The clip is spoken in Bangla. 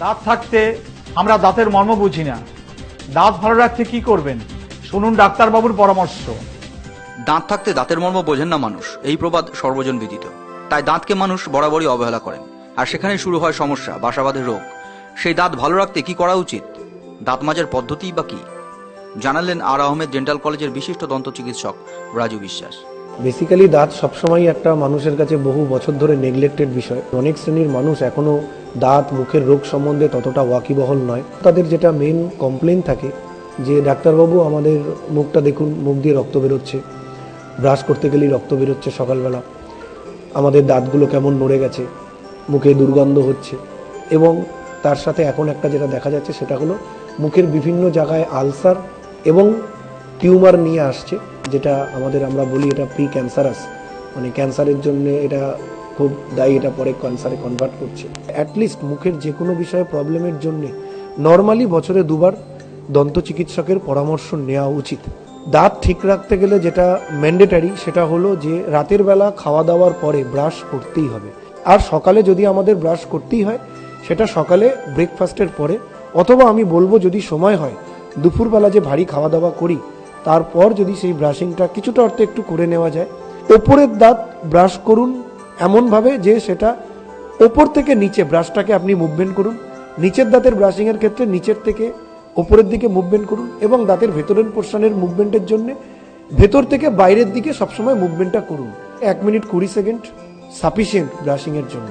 দাঁত থাকতে আমরা দাঁতের মর্ম বুঝি না। দাঁত ভালো রাখতে কি করবেন? শুনুন ডাক্তারবাবুর পরামর্শ। দাঁত থাকতে দাঁতের মর্ম বোঝেন না মানুষ। এই প্রবাদ সর্বজন বিদিত। তাই দাঁতকে মানুষ বরাবরই অবহেলা করেন। আর সেখানে শুরু হয় সমস্যা বাসাবাদের রোগ। সেই দাঁত ভালো রাখতে কি করা উচিত? দাঁত মাজার পদ্ধতি বা কি? জানালেন আর আহমেদ ডেন্টাল কলেজের বিশিষ্ট দন্ত চিকিৎসক রাজু বিশ্বাস। বেসিক্যালি দাঁত সবসময় একটা মানুষের কাছে বহু বছর ধরে নেগলেক্টেড বিষয়। অনেক শ্রেণির মানুষ এখনও দাঁত, মুখের রোগ সম্বন্ধে ততটা ওয়াকিবহল নয়। তাদের যেটা মেন কমপ্লেন থাকে, যে ডাক্তারবাবু, আমাদের মুখটা দেখুন, মুখ দিয়ে রক্ত বেরোচ্ছে। ব্রাশ করতে গেলেই রক্ত বেরোচ্ছে সকালবেলা। আমাদের দাঁতগুলো কেমন নড়ে গেছে, মুখে দুর্গন্ধ হচ্ছে এবং তার সাথে এখন একটা যেটা দেখা যাচ্ছে, সেটা হলো মুখের বিভিন্ন জায়গায় আলসার এবং টিউমার নিয়ে আসছে, যেটা আমাদের আমরা বলি এটা প্রি ক্যান্সারাস মানে ক্যান্সারের জন্য এটা খুব দায়ী এটা পরে ক্যান্সারে কনভার্ট করছে। অ্যাটলিস্ট মুখের যে কোনো বিষয়ে প্রবলেমের জন্য নর্মালি বছরে দুবার দন্ত চিকিৎসকের পরামর্শ নেওয়া উচিত। দাঁত ঠিক রাখতে গেলে যেটা ম্যান্ডেটারি সেটা হলো যে রাতের বেলা খাওয়া দাওয়ার পরে ব্রাশ করতেই হবে। আর সকালে যদি আমাদের ব্রাশ করতেই হয়, সেটা সকালে ব্রেকফাস্টের পরে। অথবা আমি বলব যদি সময় হয়, দুপুরবেলা যে ভারী খাওয়া দাওয়া করি, তারপর যদি সেই ব্রাশিংটা কিছুটা অর্থে একটু করে নেওয়া যায়। ওপরের দাঁত ব্রাশ করুন এমনভাবে যে সেটা ওপর থেকে নিচে ব্রাশটাকে আপনি মুভমেন্ট করুন, নিচের দাঁতের ব্রাশিংয়ের ক্ষেত্রে নিচের থেকে ওপরের দিকে মুভমেন্ট করুন এবং দাঁতের ভেতরের পোর্শনের মুভমেন্টের জন্য ভেতর থেকে বাইরের দিকে সবসময় মুভমেন্টটা করুন। এক মিনিট কুড়ি সেকেন্ড সাফিসিয়েন্ট ব্রাশিংয়ের জন্য।